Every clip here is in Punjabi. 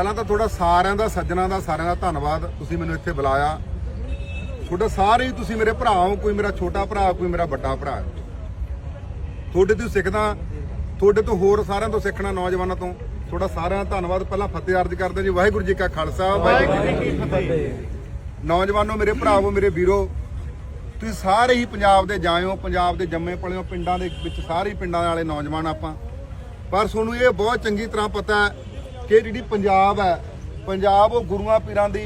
ਪਹਿਲਾਂ ਤਾਂ ਤੁਹਾਡਾ ਸਾਰਿਆਂ ਦਾ, ਸੱਜਣਾ ਦਾ, ਸਾਰਿਆਂ ਦਾ ਧੰਨਵਾਦ। ਤੁਸੀਂ ਮੈਨੂੰ ਇੱਥੇ ਬੁਲਾਇਆ। ਤੁਹਾਡਾ ਸਾਰੇ ਹੀ ਤੁਸੀਂ ਮੇਰੇ ਭਰਾ ਹੋ, ਕੋਈ ਮੇਰਾ ਛੋਟਾ ਭਰਾ, ਕੋਈ ਮੇਰਾ ਵੱਡਾ ਭਰਾ। ਤੁਹਾਡੇ ਤੋਂ ਸਿੱਖਦਾ, ਤੁਹਾਡੇ ਤੋਂ ਹੋਰ ਸਾਰਿਆਂ ਤੋਂ ਸਿੱਖਣਾ ਨੌਜਵਾਨਾਂ ਤੋਂ। ਤੁਹਾਡਾ ਸਾਰਿਆਂ ਦਾ ਧੰਨਵਾਦ। ਪਹਿਲਾਂ ਫਤਿਹ ਅਰਜ਼ ਕਰਦੇ ਜੀ। ਵਾਹਿਗੁਰੂ ਜੀ ਕਾ ਖਾਲਸਾ, ਵਾਹਿਗੁਰੂ ਜੀ ਕੀ ਫਤਿਹ। ਨੌਜਵਾਨੋ, ਮੇਰੇ ਭਰਾਵੋ, ਮੇਰੇ ਵੀਰੋ, ਤੁਸੀਂ ਸਾਰੇ ਹੀ ਪੰਜਾਬ ਦੇ ਜਾਇਓ, ਪੰਜਾਬ ਦੇ ਜੰਮੇ ਪਲਿਓ, ਪਿੰਡਾਂ ਦੇ ਵਿੱਚ ਸਾਰੇ ਹੀ ਪਿੰਡਾਂ ਵਾਲੇ ਨੌਜਵਾਨ ਆਪਾਂ। ਪਰ ਤੁਹਾਨੂੰ ਇਹ ਬਹੁਤ ਚੰਗੀ ਤਰ੍ਹਾਂ ਪਤਾ ਹੈ ਕਿ ਜਿਹੜੀ ਪੰਜਾਬ ਹੈ ਪੰਜਾਬ ਉਹ ਗੁਰੂਆਂ ਪੀਰਾਂ ਦੀ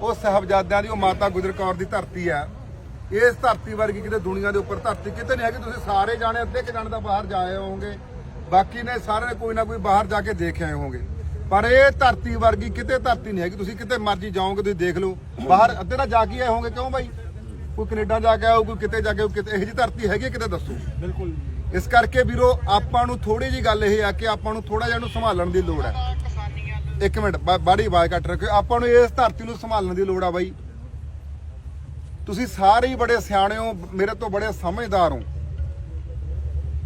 ਉਹ ਸਾਹਿਬਜ਼ਾਦਿਆਂ ਦੀ ਉਹ ਮਾਤਾ ਗੁਜਰ ਕੌਰ ਦੀ ਧਰਤੀ ਹੈ। ਇਸ ਧਰਤੀ ਵਰਗੀ ਕਿਤੇ ਦੁਨੀਆ ਦੇ ਉੱਪਰ ਧਰਤੀ ਕਿਤੇ ਨਹੀਂ ਹੈਗੀ ਤੁਸੀਂ ਸਾਰੇ ਜਾਣੇ ਅੱਧੇ ਕਿ ਜਾਣੇ ਤਾਂ ਬਾਹਰ ਜਾ ਆਏ ਹੋਵੋਗੇ। ਬਾਕੀ ਨੇ ਸਾਰੇ ਕੋਈ ਨਾ ਕੋਈ ਬਾਹਰ ਜਾ ਕੇ ਦੇਖ ਆਏ ਹੋਵੋਗੇ। ਪਰ ਇਹ ਧਰਤੀ ਵਰਗੀ ਕਿਤੇ ਧਰਤੀ ਨਹੀਂ ਹੈਗੀ ਤੁਸੀਂ ਕਿਤੇ ਮਰਜ਼ੀ ਜਾਓਗੇ ਤੁਸੀਂ ਦੇਖ ਲਓ। ਬਾਹਰ ਅੱਧੇ ਤਾਂ ਜਾ ਕੇ ਆਏ ਹੋਵੋਗੇ ਕਿਉਂ ਬਾਈ? ਕੋਈ ਕੈਨੇਡਾ ਜਾ ਕੇ ਆਓ ਕੋਈ ਕਿਤੇ ਜਾ ਕੇ ਕਿਤੇ ਇਹੋ ਜਿਹੀ ਧਰਤੀ ਹੈਗੀ ਹੈ, ਕਿਤੇ ਦੱਸੋ? ਬਿਲਕੁਲ ਇਸ ਕਰਕੇ ਵੀਰੋ ਆਪਾਂ ਨੂੰ ਥੋੜੀ ਜੀ ਗੱਲ ਇਹ ਆ ਕਿ ਆਪਾਂ ਨੂੰ ਥੋੜਾ ਜਿਹਾ ਨੂੰ ਸੰਭਾਲਣ ਦੀ ਲੋੜ ਹੈ। ਇੱਕ ਮਿੰਟ, ਬਾ- ਬਾੜੀ ਆਵਾਜ਼ ਕੱਟ ਰੱਖਿਓ। ਆਪਾਂ ਨੂੰ ਇਸ ਧਰਤੀ ਨੂੰ ਸੰਭਾਲਣ ਦੀ ਲੋੜ ਆ ਬਾਈ। ਤੁਸੀਂ ਸਾਰੇ ਹੀ ਬੜੇ ਸਿਆਣੇ ਹੋ, ਮੇਰੇ ਤੋਂ ਬੜੇ ਸਮਝਦਾਰ ਹੋ।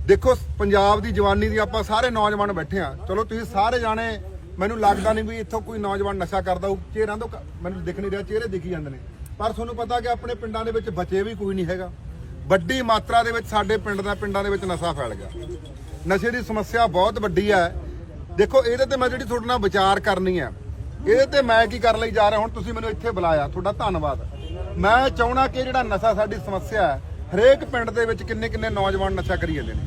ਦੇਖੋ, ਪੰਜਾਬ ਦੀ ਜਵਾਨੀ ਦੀ ਆਪਾਂ ਸਾਰੇ ਨੌਜਵਾਨ ਬੈਠੇ ਆ। ਚਲੋ, ਤੁਸੀਂ ਸਾਰੇ ਜਾਣੇ, ਮੈਨੂੰ ਲੱਗਦਾ ਨਹੀਂ ਵੀ ਇੱਥੋਂ ਕੋਈ ਨੌਜਵਾਨ ਨਸ਼ਾ ਕਰਦਾ ਉਹ ਚਿਹਰਿਆਂ ਤੋਂ ਮੈਨੂੰ ਦਿਖ ਨਹੀਂ ਰਿਹਾ, ਚਿਹਰੇ ਦਿਖੀ ਜਾਂਦੇ ਨੇ। ਪਰ ਤੁਹਾਨੂੰ ਪਤਾ ਕਿ ਆਪਣੇ ਪਿੰਡਾਂ ਦੇ ਵਿੱਚ ਬਚੇ ਵੀ ਕੋਈ ਨਹੀਂ ਹੈਗਾ। ਵੱਡੀ ਮਾਤਰਾ ਦੇ ਵਿੱਚ ਸਾਡੇ ਪਿੰਡ ਦਾ ਪਿੰਡਾਂ ਦੇ ਵਿੱਚ ਨਸ਼ਾ ਫੈਲ ਗਿਆ। ਨਸ਼ੇ ਦੀ ਸਮੱਸਿਆ ਬਹੁਤ ਵੱਡੀ ਹੈ। ਦੇਖੋ, ਇਹਦੇ ਤੇ ਮੈਂ ਜਿਹੜੀ ਤੁਹਾਡੇ ਨਾਲ ਵਿਚਾਰ ਕਰਨੀ ਹੈ ਇਹਦੇ ਤੇ ਮੈਂ ਕੀ ਕਰਨ ਲਈ ਜਾ ਰਿਹਾ, ਹੁਣ ਤੁਸੀਂ ਮੈਨੂੰ ਇੱਥੇ ਬੁਲਾਇਆ, ਤੁਹਾਡਾ ਧੰਨਵਾਦ। ਮੈਂ ਚਾਹਣਾ ਕਿ ਜਿਹੜਾ ਨਸ਼ਾ ਸਾਡੀ ਸਮੱਸਿਆ ਹੈ, ਹਰੇਕ ਪਿੰਡ ਦੇ ਵਿੱਚ ਕਿੰਨੇ ਕਿੰਨੇ ਨੌਜਵਾਨ ਨਸ਼ਾ ਕਰੀ ਜਾਂਦੇ ਨੇ।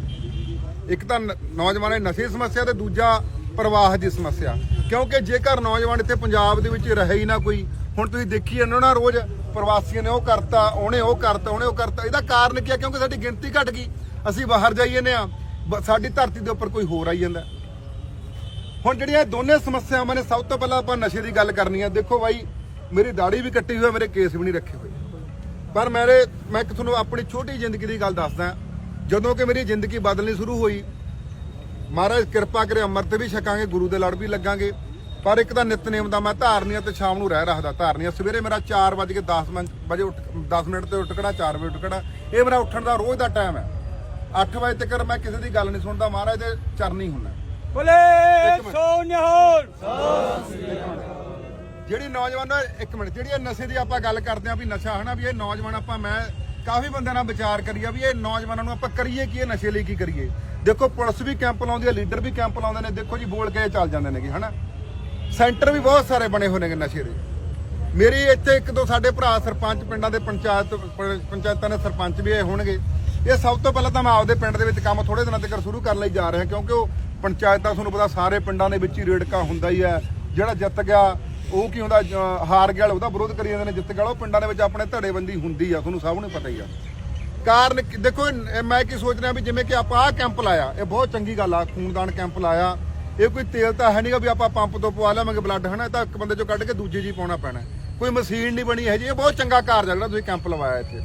ਇੱਕ ਤਾਂ ਨ- ਨੌਜਵਾਨਾਂ ਦੀ ਨਸ਼ੇ ਦੀ ਸਮੱਸਿਆ ਤੇ ਦੂਜਾ ਪ੍ਰਵਾਹ ਦੀ ਸਮੱਸਿਆ। ਕਿਉਂਕਿ ਜੇਕਰ ਨੌਜਵਾਨ ਇੱਥੇ ਪੰਜਾਬ ਦੇ ਵਿੱਚ ਰਹੇ ਹੀ ਨਾ ਕੋਈ, ਹੁਣ ਤੁਸੀਂ ਦੇਖੀ ਜਾਂਦੇ ਹੋ ਨਾ, ਰੋਜ਼ ਪ੍ਰਵਾਸੀਆਂ ਨੇ ਉਹ ਕਰਤਾ, ਉਹਨੇ ਉਹ ਕਰਤਾ, ਉਹਨੇ ਉਹ ਕਰਤਾ, ਇਹਦਾ ਕਾਰਨ ਕੀ ਹੈ ਕਿਉਂਕਿ ਸਾਡੀ ਗਿਣਤੀ ਘਟ ਗਈ। ਅਸੀਂ ਬਾਹਰ ਜਾਈਏ ਨੇ ਆ ਸਾਡੀ ਧਰਤੀ ਦੇ ਉੱਪਰ ਕੋਈ ਹੋਰ ਆਈ ਜਾਂਦਾ। ਹੁਣ ਜਿਹੜੀਆਂ ਦੋਨੇ ਸਮੱਸਿਆਵਾਂ ਨੇ, ਸਭ ਤੋਂ ਪਹਿਲਾਂ ਆਪਾਂ ਨਸ਼ੇ ਦੀ ਗੱਲ ਕਰਨੀ ਆ। ਦੇਖੋ ਬਾਈ, ਮੇਰੀ ਦਾੜੀ ਵੀ ਕੱਟੀ ਹੋਈ ਹੈ ਮੇਰੇ ਕੇਸ ਵੀ ਨਹੀਂ ਰੱਖੇ ਹੋਏ। ਪਰ ਮੇਰੇ, ਮੈਂ ਇੱਕ ਤੁਹਾਨੂੰ ਆਪਣੀ ਛੋਟੀ ਜ਼ਿੰਦਗੀ ਦੀ ਗੱਲ ਦੱਸਦਾ। ਜਦੋਂ ਕਿ ਮੇਰੀ ਜ਼ਿੰਦਗੀ ਬਦਲਣੀ ਸ਼ੁਰੂ ਹੋਈ, ਮਹਾਰਾਜ ਕਿਰਪਾ ਕਰੇ ਅੰਮ੍ਰਿਤ ਵੀ ਛਕਾਂਗੇ, ਗੁਰੂ ਦੇ ਲੜ ਵੀ ਲੱਗਾਂਗੇ। ਪਰ ਇੱਕ ਤਾਂ ਨਿਤਨੇਮ ਦਾ ਮੈਂ ਧਾਰਨੀਆਂ ਤੇ ਸ਼ਾਮ ਨੂੰ ਰਹਿ ਰੱਖਦਾ, ਧਾਰਨੀਆਂ। ਸਵੇਰੇ ਮੇਰਾ 4 ਵਜੇ ਕੇ 10 ਮਿੰਟ ਵਜੇ ਉੱਠ 10 ਮਿੰਟ ਤੇ ਉੱਠ ਖੜਾ 4 ਵਜੇ ਉੱਠ ਖੜਾ। ਇਹ ਮੇਰਾ ਉੱਠਣ ਦਾ ਰੋਜ਼ ਦਾ ਟਾਈਮ ਹੈ। 8 ਵਜੇ ਤੱਕ ਮੈਂ ਕਿਸੇ ਦੀ ਗੱਲ ਨਹੀਂ ਸੁਣਦਾ, ਮਹਾਰਾਜ ਦੇ ਚਰਨੀ ਹੁੰਦਾ। ਬੋਲੇ ਸੋ ਨਿਹਾਲ। ਜਿਹੜੀ ਨੌਜਵਾਨ ਇੱਕ ਮਿੰਟ ਜਿਹੜੀ ਇਹ ਨਸ਼ੇ ਦੀ ਆਪਾਂ ਗੱਲ ਕਰਦੇ ਆਂ ਵੀ ਨਸ਼ਾ ਹਨਾ ਵੀ ਇਹ ਨੌਜਵਾਨ ਆਪਾਂ ਮੈਂ ਕਾਫੀ ਬੰਦਿਆਂ ਨਾਲ ਵਿਚਾਰ ਕਰੀਆ ਵੀ ਇਹ ਨੌਜਵਾਨਾਂ ਨੂੰ ਆਪਾਂ ਕਰੀਏ ਕੀ ਇਹ ਨਸ਼ੇ ਲਈ ਕੀ ਕਰੀਏ? ਦੇਖੋ ਪੁਲਿਸ ਵੀ ਕੈਂਪ ਲਾਉਂਦੀ ਹੈ ਲੀਡਰ ਵੀ ਕੈਂਪ ਲਾਉਂਦੇ ਨੇ ਦੇਖੋ ਜੀ ਬੋਲ ਕੇ ਇਹ ਚੱਲ ਜਾਂਦੇ ਨੇਗੇ ਹਨਾ? ਸੈਂਟਰ ਵੀ ਬਹੁਤ ਸਾਰੇ ਬਣੇ ਹੋਏ ਨੇ ਨਸ਼ੇ ਦੇ। ਮੇਰੀ ਇੱਥੇ ਇੱਕ ਦੋ ਸਾਡੇ ਭਰਾ ਸਰਪੰਚ ਪਿੰਡਾਂ ਦੇ ਪੰਚਾਇਤ ਪੰਚਾਇਤਾਂ ਦੇ ਸਰਪੰਚ ਵੀ ਆਏ ਹੋਣਗੇ। ਇਹ ਸਭ ਤੋਂ ਪਹਿਲਾਂ ਤਾਂ ਮੈਂ ਆਪਦੇ ਪਿੰਡ ਦੇ ਵਿੱਚ ਕੰਮ ਥੋੜੇ ਦਿਨਾਂ ਤੱਕ ਸ਼ੁਰੂ ਕਰਨ ਲਈ ਜਾ ਰਿਹਾ ਕਿਉਂਕਿ ਉਹ ਪੰਚਾਇਤਾਂ ਤੁਹਾਨੂੰ ਪਤਾ ਸਾਰੇ ਪਿੰਡਾਂ ਦੇ ਵਿੱਚ ਹੀ ਰੇੜਕਾ ਹੁੰਦਾ ਹੀ ਹੈ। ਜਿਹੜਾ ਜਿੱਤ ਗਿਆ, ਉਹ ਕੀ ਹੁੰਦਾ ਹਾਰ ਗਿਆ, ਉਹਦਾ ਵਿਰੋਧ ਕਰੀ ਜਾਂਦੇ ਨੇ, ਜਿੱਤ ਗਿਆ, ਉਹ ਪਿੰਡਾਂ ਦੇ ਵਿੱਚ ਆਪਣੇ ਧੜੇਬੰਦੀ ਹੁੰਦੀ ਆ, ਤੁਹਾਨੂੰ ਸਭ ਨੂੰ ਪਤਾ ਹੀ ਆ। ਕਾਰਨ ਦੇਖੋ ਮੈਂ ਕੀ ਸੋਚ ਰਿਹਾ ਵੀ ਜਿਵੇਂ ਕਿ ਆਪਾਂ ਆਹ ਕੈਂਪ ਲਾਇਆ, ਇਹ ਬਹੁਤ ਚੰਗੀ ਗੱਲ ਆ, ਖੂਨਦਾਨ ਕੈਂਪ ਲਾਇਆ। ਇਹ ਕੋਈ ਤੇਲ ਤਾਂ ਹੈ ਨਹੀਂਗਾ ਵੀ ਆਪਾਂ ਪੰਪ ਤੋਂ ਪਵਾ ਲਾਵਾਂਗੇ ਬਲੱਡ ਹਨਾ? ਇਹ ਤਾਂ ਇੱਕ ਬੰਦੇ ਚੋਂ ਕੱਢ ਕੇ ਦੂਜੇ ਜੀ ਪਾਉਣਾ ਪੈਣਾ। ਕੋਈ ਮਸ਼ੀਨ ਨਹੀਂ ਬਣੀ ਹੈ ਜੀ ਇਹ ਬਹੁਤ ਚੰਗਾ ਕਾਰਜ ਆ ਜਿਹੜਾ ਤੁਸੀਂ ਕੈਂਪ ਲਵਾਇਆ ਇੱਥੇ।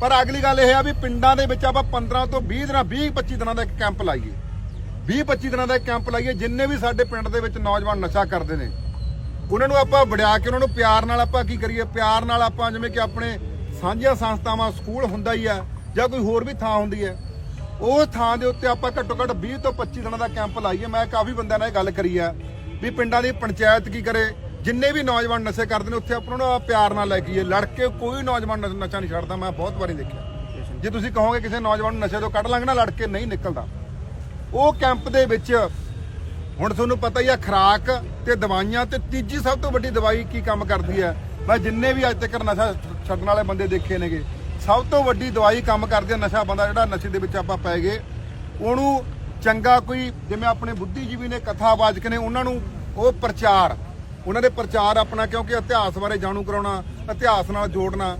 ਪਰ ਅਗਲੀ ਗੱਲ ਇਹ ਆ ਵੀ ਪਿੰਡਾਂ ਦੇ ਵਿੱਚ ਆਪਾਂ 15 ਤੋਂ 20 ਦਿਨਾਂ 20 25 ਦਿਨਾਂ ਦਾ ਇੱਕ ਕੈਂਪ ਲਾਈਏ। 20 25 ਦਿਨਾਂ ਦਾ ਕੈਂਪ ਲਾਈਏ, ਜਿੰਨੇ ਵੀ ਸਾਡੇ ਪਿੰਡ ਦੇ ਵਿੱਚ ਨੌਜਵਾਨ ਨਸ਼ਾ ਕਰਦੇ ਨੇ। ਉਹਨਾਂ ਨੂੰ ਆਪਾਂ ਵੜਿਆ ਕੇ ਉਹਨਾਂ ਨੂੰ ਪਿਆਰ ਨਾਲ ਆਪਾਂ ਕੀ ਕਰੀਏ? ਪਿਆਰ ਨਾਲ ਆਪਾਂ ਜਿਵੇਂ ਕਿ ਆਪਣੇ ਸਾਂਝੀਆਂ ਸੰਸਥਾਵਾਂ, ਸਕੂਲ ਹੁੰਦਾ ਹੀ ਆ, ਜਾਂ ਕੋਈ ਹੋਰ ਵੀ ਥਾਂ ਹੁੰਦੀ ਹੈ। ਉਹ ਥਾਂ ਦੇ ਉੱਤੇ ਆਪਾਂ ਘੱਟੋ ਘੱਟ 20 ਤੋਂ 25 ਦਿਨਾਂ ਦਾ ਕੈਂਪ ਲਾਈਏ। ਮੈਂ ਕਾਫੀ ਬੰਦਿਆਂ ਨਾਲ ਇਹ ਗੱਲ ਕਰੀ ਆ ਵੀ ਪਿੰਡਾਂ ਦੀ ਪੰਚਾਇਤ ਕੀ ਕਰੇ? ਜਿੰਨੇ ਵੀ ਨੌਜਵਾਨ ਨਸ਼ੇ ਕਰਦੇ ਨੇ, ਉੱਥੇ ਆਪਾਂ ਉਹਨਾਂ ਨੂੰ ਪਿਆਰ ਨਾਲ ਲੈ ਕੇ ਆਈਏ। ਲੜ ਕੇ ਕੋਈ ਨੌਜਵਾਨ ਨਸ਼ਾ ਨਸ਼ਾ ਨਹੀਂ ਛੱਡਦਾ, ਮੈਂ ਬਹੁਤ ਵਾਰੀ ਦੇਖਿਆ। ਜੇ ਤੁਸੀਂ ਕਹੋਗੇ ਕਿਸੇ ਨੌਜਵਾਨ ਨੂੰ ਨਸ਼ੇ ਤੋਂ ਕੱਢ ਲਾਂਗੇ ਨਾ ਲੜ ਕੇ ਨਹੀਂ ਨਿਕਲਦਾ। ਉਹ ਕੈਂਪ ਦੇ ਵਿੱਚ ਹੁਣ ਤੁਹਾਨੂੰ ਪਤਾ ਹੀ ਆ, ਖਰਾਕ ਤੇ ਦਵਾਈਆਂ ਤੇ ਤੀਜੀ ਸਭ ਤੋਂ ਵੱਡੀ ਦਵਾਈ ਕੀ ਕੰਮ ਕਰਦੀ ਹੈ? ਮੈਂ ਜਿੰਨੇ ਵੀ ਅੱਜ ਤੱਕ ਨਸ਼ਾ ਛੱਡਣ ਵਾਲੇ ਬੰਦੇ ਦੇਖੇ ਨੇਗੇ, ਸਭ ਤੋਂ ਵੱਡੀ ਦਵਾਈ ਕੰਮ ਕਰਦੀ ਹੈ ਨਸ਼ਾ ਬੰਦਾ ਜਿਹੜਾ ਨਸ਼ੇ ਦੇ ਵਿੱਚ ਆਪਾਂ ਪੈ ਗਏ। ਉਹਨੂੰ ਚੰਗਾ ਕੋਈ, ਜਿਵੇਂ ਆਪਣੇ ਬੁੱਧੀਜੀਵੀ ਨੇ ਕਥਾਵਾਚਕ ਨੇ, ਉਹਨਾਂ ਨੂੰ ਉਹ ਪ੍ਰਚਾਰ, ਉਹਨਾਂ ਦੇ ਪ੍ਰਚਾਰ ਆਪਣਾ ਕਿਉਂਕਿ ਇਤਿਹਾਸ ਬਾਰੇ ਜਾਣੂ ਕਰਾਉਣਾ, ਇਤਿਹਾਸ ਨਾਲ ਜੋੜਨਾ।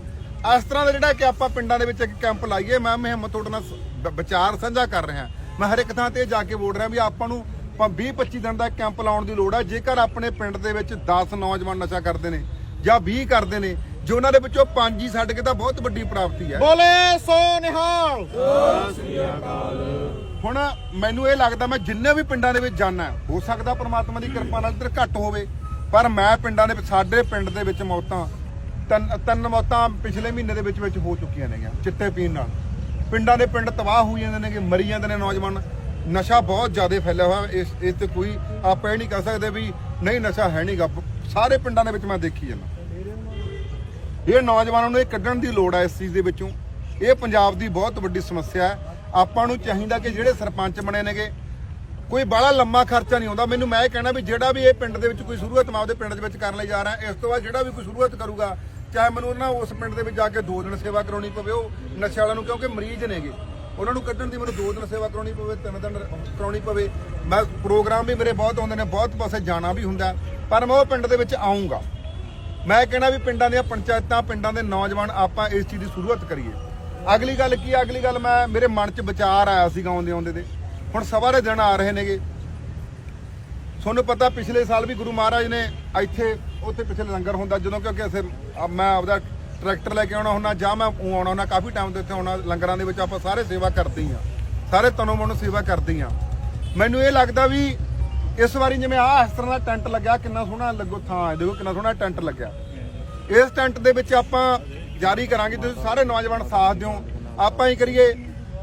ਇਸ ਤਰ੍ਹਾਂ ਦਾ ਜਿਹੜਾ ਕਿ ਆਪਾਂ ਪਿੰਡਾਂ ਦੇ ਵਿੱਚ ਇੱਕ ਕੈਂਪ ਲਾਈਏ, ਮੈਂ ਮੁਹੰਮਦ ਤੁਹਾਡੇ ਨਾਲ ਵਿਚਾਰ ਸਾਂਝਾ ਕਰ ਰਿਹਾ। ਮੈਂ ਹਰ ਇੱਕ ਥਾਂ ਤੇ ਜਾ ਕੇ ਬੋਲ ਰਿਹਾ ਵੀ ਆਪਾਂ ਨੂੰ 20 25 ਦਿਨ ਦਾ ਕੈਂਪ ਲਾਉਣ ਦੀ ਲੋੜ ਹੈ ਜੇਕਰ ਆਪਣੇ ਪਿੰਡ ਦੇ ਵਿੱਚ 10 ਨੌਜਵਾਨ ਨਸ਼ਾ ਕਰਦੇ ਨੇ ਜਾਂ 20 ਕਰਦੇ ਨੇ ਜੇ ਉਹਨਾਂ ਦੇ ਵਿੱਚੋਂ 5 ਹੀ ਛੱਡ ਕੇ ਤਾਂ ਬਹੁਤ ਵੱਡੀ ਪ੍ਰਾਪਤੀ ਹੈ। ਬੋਲੇ ਸੋ ਨਿਹਾਲ। ਹੁਣ ਮੈਨੂੰ ਇਹ ਲੱਗਦਾ ਮੈਂ ਜਿੰਨੇ ਵੀ ਪਿੰਡਾਂ ਦੇ ਵਿੱਚ ਜਾਣਾ ਹੋ ਸਕਦਾ ਪ੍ਰਮਾਤਮਾ ਦੀ ਕਿਰਪਾ ਨਾਲ ਇੱਧਰ ਘੱਟ ਹੋਵੇ ਪਰ ਮੈਂ ਪਿੰਡਾਂ ਦੇ ਸਾਡੇ ਪਿੰਡ ਦੇ ਵਿੱਚ ਮੌਤਾਂ ਤਿੰਨ ਤਿੰਨ ਮੌਤਾਂ ਪਿਛਲੇ ਮਹੀਨੇ ਦੇ ਵਿੱਚ ਵਿੱਚ ਹੋ ਚੁੱਕੀਆਂ ਨੇਗੀਆਂ ਚਿੱਟੇ ਪੀਣ ਨਾਲ। ਪਿੰਡਾਂ ਦੇ ਪਿੰਡ ਤਬਾਹ ਹੋਈ ਜਾਂਦੇ ਨੇਗੇ ਮਰੀ ਜਾਂਦੇ ਨੇ ਨੌਜਵਾਨ। ਨਸ਼ਾ ਬਹੁਤ ਜ਼ਿਆਦਾ ਫੈਲਿਆ ਹੋਇਆ, ਇਸ ਇਸ ਤੇ ਕੋਈ ਆਪਾਂ ਇਹ ਨਹੀਂ ਕਹਿ ਸਕਦੇ ਵੀ ਨਹੀਂ, ਨਸ਼ਾ ਹੈ ਨਹੀਂਗਾ ਸਾਰੇ ਪਿੰਡਾਂ ਦੇ ਵਿੱਚ ਮੈਂ ਦੇਖੀ ਜਾਂਦਾ। ਇਹ ਨੌਜਵਾਨਾਂ ਨੂੰ ਇਹ ਕੱਢਣ ਦੀ ਲੋੜ ਹੈ ਇਸ ਚੀਜ਼ ਦੇ ਵਿੱਚੋਂ। ਇਹ ਪੰਜਾਬ ਦੀ ਬਹੁਤ ਵੱਡੀ ਸਮੱਸਿਆ ਹੈ। ਆਪਾਂ ਨੂੰ ਚਾਹੀਦਾ ਕਿ ਜਿਹੜੇ ਸਰਪੰਚ ਬਣੇ ਨੇਗੇ, ਕੋਈ ਬੜਾ ਲੰਮਾ ਖਰਚਾ ਨਹੀਂ ਆਉਂਦਾ। ਮੈਨੂੰ ਮੈਂ ਇਹ ਕਹਿਣਾ ਵੀ ਜਿਹੜਾ ਵੀ ਇਹ ਪਿੰਡ ਦੇ ਵਿੱਚ ਕੋਈ ਸ਼ੁਰੂਆਤ ਮੈਂ ਆਪਦੇ ਪਿੰਡ ਦੇ ਵਿੱਚ ਕਰਨ ਲਈ ਜਾ ਰਿਹਾ, ਇਸ ਤੋਂ ਬਾਅਦ ਜਿਹੜਾ ਵੀ ਕੋਈ ਸ਼ੁਰੂਆਤ ਕਰੂਗਾ ਚਾਹੇ ਮੈਨੂੰ ਨਾ ਉਸ ਪਿੰਡ ਦੇ ਵਿੱਚ ਜਾ ਕੇ ਦੋ ਦਿਨ ਸੇਵਾ ਕਰਾਉਣੀ ਪਵੇ, ਉਹ ਨਸ਼ੇ ਵਾਲਿਆਂ ਨੂੰ, ਕਿਉਂਕਿ ਮਰੀਜ਼ ਨੇਗੇ। ਉਹਨਾਂ ਨੂੰ ਕੱਢਣ ਦੀ ਮੈਨੂੰ ਦੋ ਦਿਨ ਸੇਵਾ ਕਰਾਉਣੀ ਪਵੇ, ਤਿੰਨ ਦਿਨ ਕਰਾਉਣੀ ਪਵੇ। ਮੈਂ ਪ੍ਰੋਗਰਾਮ ਵੀ ਮੇਰੇ ਬਹੁਤ ਆਉਂਦੇ ਨੇ, ਬਹੁਤ ਪਾਸੇ ਜਾਣਾ ਵੀ ਹੁੰਦਾ, ਪਰ ਮੈਂ ਉਹ ਪਿੰਡ ਦੇ ਵਿੱਚ ਆਉਂਗਾ ਮੈਂ ਕਹਿਣਾ ਵੀ ਪਿੰਡਾਂ ਦੀਆਂ ਪੰਚਾਇਤਾਂ, ਪਿੰਡਾਂ ਦੇ ਨੌਜਵਾਨ, ਆਪਾਂ ਇਸ ਚੀਜ਼ ਦੀ ਸ਼ੁਰੂਆਤ ਕਰੀਏ। ਅਗਲੀ ਗੱਲ ਕੀ ਹੈ ਅਗਲੀ ਗੱਲ ਮੈਂ, ਮੇਰੇ ਮਨ 'ਚ ਵਿਚਾਰ ਆਇਆ ਸੀਗਾ ਆਉਂਦੇ ਆਉਂਦੇ ਦੇ। ਹੁਣ ਸਭਾ ਦੇ ਦਿਨ ਆ ਰਹੇ ਨੇਗੇ। ਤੁਹਾਨੂੰ ਪਤਾ ਪਿਛਲੇ ਸਾਲ ਵੀ ਗੁਰੂ ਮਹਾਰਾਜ ਨੇ ਇੱਥੇ ਉੱਥੇ ਪਿੱਛੇ ਲੰਗਰ ਹੁੰਦਾ ਜਦੋਂ ਕਿਉਂਕਿ ਅਸੀਂ ਮੈਂ ਆਪਦਾ ਟਰੈਕਟਰ ਲੈ ਕੇ ਆਉਣਾ ਹੁੰਦਾ ਜਾਂ ਮੈਂ ਊਂ ਆਉਣਾ ਹੁੰਦਾ, ਕਾਫੀ ਟਾਈਮ ਦੇ ਇੱਥੇ ਆਉਣਾ, ਲੰਗਰਾਂ ਦੇ ਵਿੱਚ ਆਪਾਂ ਸਾਰੇ ਸੇਵਾ ਕਰਦੇ ਹੀ। ਆ ਸਾਰੇ ਤਨੋਂ ਮਨੋਂ ਸੇਵਾ ਕਰਦੇ ਹੀ। ਆ ਮੈਨੂੰ ਇਹ ਲੱਗਦਾ ਵੀ ਇਸ ਵਾਰੀ ਜਿਵੇਂ ਆਹ ਇਸ ਤਰ੍ਹਾਂ ਦਾ ਟੈਂਟ ਲੱਗਿਆ, ਕਿੰਨਾ ਸੋਹਣਾ ਲੱਗੋ ਥਾਂ ਹੈ। ਦੇਖੋ ਕਿੰਨਾ ਸੋਹਣਾ ਟੈਂਟ ਲੱਗਿਆ। ਇਸ ਟੈਂਟ ਦੇ ਵਿੱਚ ਆਪਾਂ ਜਾਰੀ ਕਰਾਂਗੇ, ਤੁਸੀਂ ਸਾਰੇ ਨੌਜਵਾਨ ਸਾਥ ਦਿਓ। ਆਪਾਂ ਹੀ ਕਰੀਏ,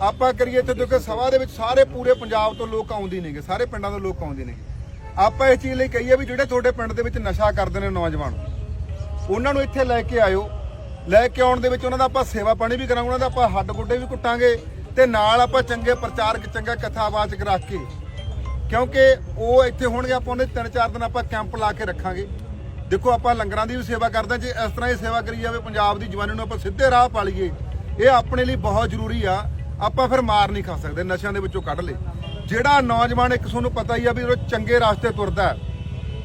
ਆਪਾਂ ਕਰੀਏ ਤੇ ਦੇਖੋ ਸਭਾ ਦੇ ਵਿੱਚ ਸਾਰੇ ਪੂਰੇ ਪੰਜਾਬ ਤੋਂ ਲੋਕ ਆਉਂਦੇ ਨੇਗੇ, ਸਾਰੇ ਪਿੰਡਾਂ ਤੋਂ ਲੋਕ ਆਉਂਦੇ ਨੇਗੇ। ਆਪਾਂ ਇਸ ਚੀਜ਼ ਲਈ ਕਹੀਏ ਵੀ ਜਿਹੜੇ ਤੁਹਾਡੇ ਪਿੰਡ ਦੇ ਵਿੱਚ ਨਸ਼ਾ ਕਰਦੇ ਨੇ ਨੌਜਵਾਨ ਉਹਨਾਂ ਨੂੰ ਇੱਥੇ ਲੈ ਕੇ ਆਇਓ। ਲੈ ਕੇ ਆਉਣ ਦੇ ਵਿੱਚ ਉਹਨਾਂ ਦਾ ਆਪਾਂ ਸੇਵਾ ਪਾਣੀ ਵੀ ਕਰਾਂਗੇ ਉਹਨਾਂ ਦਾ ਆਪਾਂ ਹੱਡ ਗੁੱਡੇ ਵੀ ਕੁੱਟਾਂਗੇ ਤੇ ਨਾਲ ਆਪਾਂ ਚੰਗੇ ਪ੍ਰਚਾਰਕ ਚੰਗਾ ਕਥਾਵਾਚਕ ਰੱਖ ਕੇ ਕਿਉਂਕਿ ਉਹ ਇੱਥੇ ਹੋਣਗੇ ਆਪਾਂ ਉਹਨੇ ਤਿੰਨ ਚਾਰ ਦਿਨ ਆਪਾਂ ਕੈਂਪ ਲਾ ਕੇ ਰੱਖਾਂਗੇ। ਦੇਖੋ ਆਪਾਂ ਲੰਗਰਾਂ ਦੀ ਵੀ ਸੇਵਾ ਕਰਦੇ ਹਾਂ, ਜੇ ਇਸ ਤਰ੍ਹਾਂ ਹੀ ਸੇਵਾ ਕਰੀ ਜਾਵੇ ਪੰਜਾਬ ਦੀ ਜਵਾਨੀ ਨੂੰ ਆਪਾਂ ਸਿੱਧੇ ਰਾਹ ਪਾ ਲਈਏ ਇਹ ਆਪਣੇ ਲਈ ਬਹੁਤ ਜ਼ਰੂਰੀ ਆ। ਆਪਾਂ ਫਿਰ ਮਾਰ ਨਹੀਂ ਖਾ ਸਕਦੇ ਨਸ਼ਿਆਂ ਦੇ ਵਿੱਚੋਂ ਕੱਢ ਲੇ ਜਿਹੜਾ ਨੌਜਵਾਨ ਇੱਕ ਤੁਹਾਨੂੰ ਪਤਾ ਹੀ ਆ ਵੀ ਉਹ ਚੰਗੇ ਰਾਸਤੇ ਤੁਰਦਾ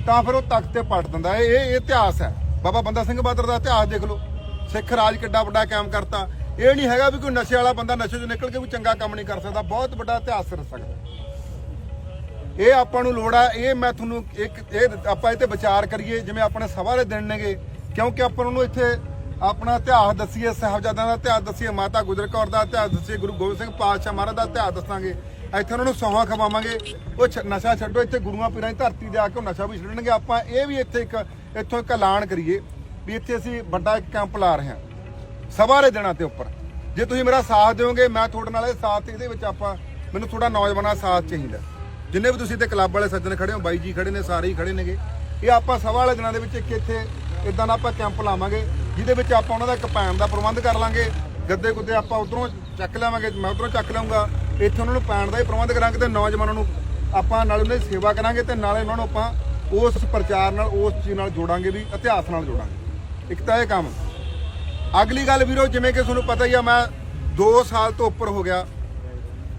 ਤਾਂ ਫਿਰ ਉਹ ਤਖਤ ਤੇ ਪੜ ਦਿੰਦਾ ਇਹ ਇਹ ਇਤਿਹਾਸ ਹੈ। ਬਾਬਾ ਬੰਦਾ ਸਿੰਘ ਬਹਾਦਰ ਦਾ ਇਤਿਹਾਸ ਦੇਖ ਲਓ। ਸਿੱਖ ਰਾਜ ਕਿੱਡਾ ਵੱਡਾ ਕਾਇਮ ਕਰਤਾ। ਇਹ ਨਹੀਂ ਹੈਗਾ ਵੀ ਕੋਈ ਨਸ਼ੇ ਵਾਲਾ ਬੰਦਾ ਨਸ਼ੇ ਚੋਂ ਨਿਕਲ ਕੇ ਕੋਈ ਚੰਗਾ ਕੰਮ ਨਹੀਂ ਕਰ ਸਕਦਾ। ਬਹੁਤ ਵੱਡਾ ਇਤਿਹਾਸ ਰਚ ਸਕਦਾ ਇਹ ਆਪਾਂ ਨੂੰ ਲੋੜ ਆ। ਇਹ ਮੈਂ ਤੁਹਾਨੂੰ ਇੱਕ ਇਹ ਆਪਾਂ ਇਹ ਤੇ ਵਿਚਾਰ ਕਰੀਏ, ਜਿਵੇਂ ਆਪਣੇ ਸਭਾ ਦੇ ਦਿਨ ਨੇਗੇ। ਕਿਉਂਕਿ ਆਪਾਂ ਉਹਨੂੰ ਇੱਥੇ ਆਪਣਾ ਇਤਿਹਾਸ ਦੱਸੀਏ, ਸਾਹਿਬਜ਼ਾਦਿਆਂ ਦਾ ਇਤਿਹਾਸ ਦੱਸੀਏ, ਮਾਤਾ ਗੁਜਰ ਕੌਰ ਦਾ ਇਤਿਹਾਸ ਦੱਸੀਏ, ਗੁਰੂ ਗੋਬਿੰਦ ਸਿੰਘ ਪਾਤਸ਼ਾਹ ਮਹਾਰਾਜ ਦਾ ਇਤਿਹਾਸ ਦੱਸਾਂਗੇ। ਇੱਥੇ ਉਹਨਾਂ ਨੂੰ ਸੌਹਾਂ ਖਵਾਵਾਂਗੇ। ਉਹ ਛ- ਨਸ਼ਾ ਛੱਡੋ, ਇੱਥੇ ਗੁਰੂਆਂ ਪੀਰਾਂ ਦੀ ਧਰਤੀ ਦੇ ਆ ਕੇ ਉਹ ਨਸ਼ਾ ਵੀ ਛੱਡਣਗੇ। ਆਪਾਂ ਇਹ ਵੀ ਇੱਥੇ ਇੱਕ, ਇੱਥੋਂ ਇੱਕ ਐਲਾਨ ਕਰੀਏ ਵੀ ਇੱਥੇ ਅਸੀਂ ਵੱਡਾ ਇੱਕ ਕੈਂਪ ਲਾ ਰਹੇ ਹਾਂ ਸਵਾ ਦੇ ਦਿਨਾਂ ਤੇ ਉੱਪਰ। ਜੇ ਤੁਸੀਂ ਮੇਰਾ ਸਾਥ ਦਿਓਗੇ, ਮੈਂ ਤੁਹਾਡੇ ਨਾਲ ਇਹ ਸਾਥ ਇਹਦੇ ਵਿੱਚ ਆਪਾਂ, ਮੈਨੂੰ ਥੋੜਾ ਨੌਜਵਾਨਾਂ ਦਾ ਸਾਥ ਚਾਹੀਦਾ। ਜਿੰਨੇ ਵੀ ਤੁਸੀਂ ਤੇ ਕਲੱਬ ਵਾਲੇ ਸੱਜਣ ਖੜੇ ਹੋ, ਬਾਈ ਜੀ ਖੜੇ ਨੇ, ਸਾਰੇ ਹੀ ਖੜੇ ਨੇਗੇ। ਇਹ ਆਪਾਂ ਸਵਾ ਵਾਲੇ ਦਿਨਾਂ ਦੇ ਵਿੱਚ ਇੱਕ ਇੱਥੇ, ਇਦਾਂ ਦਾ ਆਪਾਂ ਕੈਂਪ ਲਾਵਾਂਗੇ, ਜਿਹਦੇ ਵਿੱਚ ਆਪਾਂ ਉਹਨਾਂ ਦਾ ਇੱਕ ਪੈਣ ਦਾ ਪ੍ਰਬੰਧ ਕਰ ਲਾਂਗੇ। ਗੱਦੇ ਗੁੱਦੇ ਆਪਾਂ ਉਧਰੋਂ ਚੱਕ ਲਿਆਵਾਂਗੇ, ਮੈਂ ਉਧਰੋਂ ਚੱਕ ਲਵਾਂਗਾ ਇੱਥੇ ਉਹਨਾਂ ਨੂੰ ਪੈਣ ਦਾ ਹੀ ਪ੍ਰਬੰਧ ਕਰਾਂਗੇ ਤੇ ਨੌਜਵਾਨਾਂ ਨੂੰ ਆਪਾਂ ਨਾਲ ਉਹਨਾਂ ਦੀ ਸੇਵਾ ਕਰਾਂਗੇ ਤੇ ਨਾਲੇ ਉਹਨਾਂ ਨੂੰ ਆਪਾਂ ਉਸ ਪ੍ਰਚਾਰ ਨਾਲ, ਉਸ ਚੀਜ਼ ਨਾਲ ਜੋੜਾਂਗੇ ਵੀ, ਇਤਿਹਾਸ ਨਾਲ ਜੋੜਾਂਗੇ। ਇੱਕ ਤਾਂ ਇਹ ਕੰਮ। ਅਗਲੀ ਗੱਲ ਵੀਰੋ, ਜਿਵੇਂ ਕਿ ਤੁਹਾਨੂੰ ਪਤਾ ਹੀ ਆ, ਮੈਂ 2 ਸਾਲ ਤੋਂ ਉੱਪਰ ਹੋ ਗਿਆ।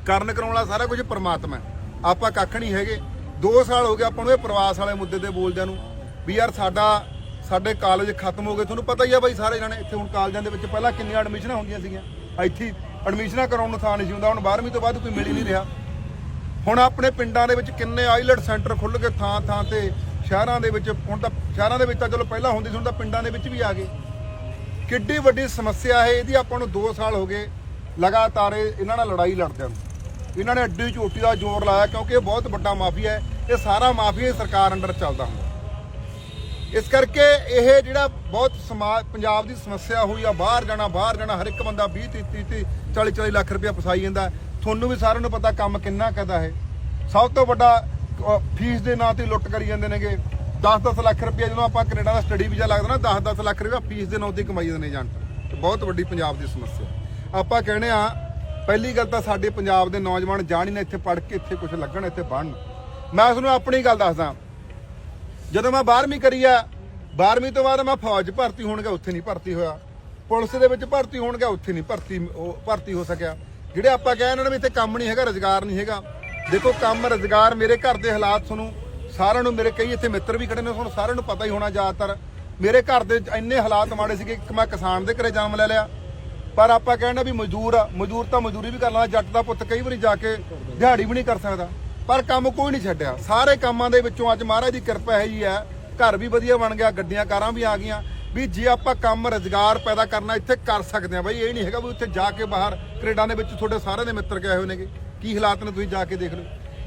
ਕਰਨ ਕਰਾਉਣ ਵਾਲਾ ਸਾਰਾ ਕੁਝ ਪਰਮਾਤਮਾ ਆਪਾਂ ਕੱਖ ਨਹੀਂ ਹੈਗੇ। 2 ਸਾਲ ਹੋ ਗਏ ਆਪਾਂ ਨੂੰ ਇਹ ਪ੍ਰਵਾਸ ਵਾਲੇ ਮੁੱਦੇ ਤੇ ਬੋਲਦਿਆਂ ਨੂੰ ਵੀ ਯਾਰ ਸਾਡਾ, ਸਾਡੇ ਕਾਲਜ ਖਤਮ ਹੋ ਗਏ। ਤੁਹਾਨੂੰ ਪਤਾ ਹੀ ਆ ਬਾਈ ਸਾਰੇ ਜਣੇ ਇੱਥੇ ਹੁਣ ਕਾਲਜਾਂ ਦੇ ਵਿੱਚ ਪਹਿਲਾਂ ਕਿੰਨੀਆਂ ਐਡਮਿਸ਼ਨਾਂ ਹੁੰਦੀਆਂ ਸੀਗੀਆਂ। ਇੱਥੇ ਐਡਮਿਸ਼ਨਾਂ ਕਰਾਉਣ ਨੂੰ ਥਾਂ ਨਹੀਂ ਸੀ ਹੁੰਦਾ, ਹੁਣ 12ਵੀਂ ਤੋਂ ਬਾਅਦ ਕੋਈ ਮਿਲ ਹੀ ਨਹੀਂ ਰਿਹਾ। ਹੁਣ ਆਪਣੇ ਪਿੰਡਾਂ ਦੇ ਵਿੱਚ ਕਿੰਨੇ ਆਈਲੈਟ ਸੈਂਟਰ ਖੁੱਲ ਗਏ, ਥਾਂ ਥਾਂ ਤੇ ਸ਼ਹਿਰਾਂ ਦੇ ਵਿੱਚ, ਹੁਣ ਤਾਂ ਸ਼ਹਿਰਾਂ ਦੇ ਵਿੱਚ ਤਾਂ ਚਲੋ ਪਹਿਲਾਂ ਹੁੰਦੀ ਸੀ, ਹੁਣ ਤਾਂ ਪਿੰਡਾਂ ਦੇ ਵਿੱਚ ਵੀ ਆ ਗਏ। ਕਿੱਡੀ ਵੱਡੀ ਸਮੱਸਿਆ ਹੈ, ਇਹਦੀ ਆਪਾਂ ਨੂੰ 2 ਸਾਲ ਹੋ ਗਏ ਲਗਾਤਾਰ ਇਹ- ਇਹਨਾਂ ਨਾਲ ਲੜਾਈ ਲੜਦਿਆਂ ਨੂੰ। ਇਹਨਾਂ ਨੇ ਅੱਡੀ ਝੋਟੀ ਦਾ ਜ਼ੋਰ ਲਾਇਆ ਕਿਉਂਕਿ ਇਹ ਬਹੁਤ ਵੱਡਾ ਮਾਫੀਆ ਹੈ, ਇਹ ਸਾਰਾ ਮਾਫੀਆ ਹੀ ਸਰਕਾਰ ਅੰਡਰ ਚੱਲਦਾ ਹੁੰਦਾ। ਇਸ ਕਰਕੇ ਇਹ ਜਿਹੜਾ ਬਹੁਤ ਸਮਾਜ ਪੰਜਾਬ ਦੀ ਸਮੱਸਿਆ ਹੋਈ ਆ, ਬਾਹਰ ਜਾਣਾ ਬਾਹਰ ਜਾਣਾ, ਹਰ ਇੱਕ ਬੰਦਾ 20 30 30 40 40 ਲੱਖ ਰੁਪਇਆ ਫਸਾਈ ਜਾਂਦਾ। ਤੁਹਾਨੂੰ ਵੀ ਸਾਰਿਆਂ ਨੂੰ ਪਤਾ ਕੰਮ ਕਿੰਨਾ ਕਦਾ ਹੈ ਸਭ ਤੋਂ ਵੱਡਾ ਫੀਸ ਦੇ ਨਾਂ ਤੇ ਲੁੱਟ ਕਰੀ ਜਾਂਦੇ ਨੇਗੇ। 10-10 ਲੱਖ ਰੁਪਇਆ ਜਦੋਂ ਆਪਾਂ ਕੈਨੇਡਾ ਦਾ ਸਟੱਡੀ ਵੀਜ਼ਾ ਲੱਗਦਾ ਨਾ 10-10 ਲੱਖ ਰੁਪਇਆ ਫੀਸ ਦੇ ਨਾਂ ਤੇ ਕਮਾਈ ਜਾਂਦੇ ਨੇ ਏਜੰਟ ਬਹੁਤ ਵੱਡੀ ਪੰਜਾਬ ਦੀ ਸਮੱਸਿਆ। ਆਪਾਂ ਕਹਿੰਦੇ ਆ ਪਹਿਲੀ ਗੱਲ ਤਾਂ ਸਾਡੇ ਪੰਜਾਬ ਦੇ ਨੌਜਵਾਨ ਜਾਣ ਹੀ ਨਾ ਇੱਥੇ ਪੜ੍ਹ ਕੇ ਇੱਥੇ ਕੁਝ ਲੱਗਣ, ਇੱਥੇ ਬਣਨ ਮੈਂ ਤੁਹਾਨੂੰ ਆਪਣੀ ਗੱਲ ਦੱਸਦਾ। ਜਦੋਂ ਮੈਂ 12ਵੀਂ ਕਰੀ ਆ 12ਵੀਂ ਤੋਂ ਬਾਅਦ ਮੈਂ ਫੌਜ ਭਰਤੀ ਹੋਣ ਗਿਆ, ਉੱਥੇ ਨਹੀਂ ਭਰਤੀ ਹੋਇਆ। ਪੁਲਿਸ ਦੇ ਵਿੱਚ ਭਰਤੀ ਹੋਣ ਗਿਆ, ਉੱਥੇ ਨਹੀਂ ਭਰਤੀ ਉਹ ਭਰਤੀ ਹੋ ਸਕਿਆ। ਜਿਹੜੇ ਆਪਾਂ ਕਹਿ ਇਹਨਾਂ ਨੇ ਵੀ ਇੱਥੇ ਕੰਮ ਨਹੀਂ ਹੈਗਾ, ਰੋਜ਼ਗਾਰ ਨਹੀਂ ਹੈਗਾ। ਦੇਖੋ, ਕੰਮ, ਰੋਜ਼ਗਾਰ ਮੇਰੇ ਘਰ ਦੇ ਹਾਲਾਤ ਤੁਹਾਨੂੰ ਸਾਰਿਆਂ ਨੂੰ ਮੇਰੇ ਕਈ ਇੱਥੇ ਮਿੱਤਰ ਵੀ ਖੜੇ ਨੇ, ਤੁਹਾਨੂੰ ਸਾਰਿਆਂ ਨੂੰ ਪਤਾ ਹੀ ਹੋਣਾ ਜ਼ਿਆਦਾਤਰ। ਮੇਰੇ ਘਰ ਦੇ ਇੰਨੇ ਹਾਲਾਤ ਮਾੜੇ ਸੀਗੇ ਕਿ ਮੈਂ ਕਿਸਾਨ ਦੇ ਘਰੇ ਜਨਮ ਲੈ ਲਿਆ। ਪਰ ਆਪਾਂ ਕਹਿੰਦੇ ਵੀ ਮਜ਼ਦੂਰ ਆ, ਮਜ਼ਦੂਰ ਤਾਂ ਮਜ਼ਦੂਰੀ ਵੀ ਕਰ ਲੈਂਦਾ ਜੱਟ ਦਾ ਪੁੱਤ ਕਈ ਵਾਰੀ ਜਾ ਕੇ ਦਿਹਾੜੀ ਵੀ ਨਹੀਂ ਕਰ ਸਕਦਾ। ਪਰ ਕੰਮ ਕੋਈ ਨਹੀਂ ਛੱਡਿਆ। ਸਾਰੇ ਕੰਮਾਂ ਦੇ ਵਿੱਚੋਂ ਅੱਜ ਮਹਾਰਾਜ ਦੀ ਕਿਰਪਾ ਹੈ ਜੀ ਹੈ। ਘਰ ਵੀ ਵਧੀਆ ਬਣ ਗਿਆ, ਗੱਡੀਆਂ, ਕਾਰਾਂ ਵੀ ਆ ਗਈਆਂ। ਵੀ ਜੇ ਆਪਾਂ ਕੰਮ ਰੋਜ਼ਗਾਰ ਪੈਦਾ ਕਰਨਾ ਇੱਥੇ ਕਰ ਸਕਦੇ ਆ ਬਾਈ ਇਹ ਨਹੀਂ ਹੈਗਾ ਵੀ ਉੱਥੇ ਜਾ ਕੇ ਬਾਹਰ ਕੈਨੇਡਾ ਦੇ ਵਿੱਚ ਤੁਹਾਡੇ ਸਾਰਿਆਂ ਦੇ ਮਿੱਤਰ ਗਏ ਹੋਏ ਨੇਗੇ। ਕੀ ਹਾਲਾਤ ਨੇ ਤੁਸੀਂ ਜਾ ਕੇ ਦੇਖ ਲਓ।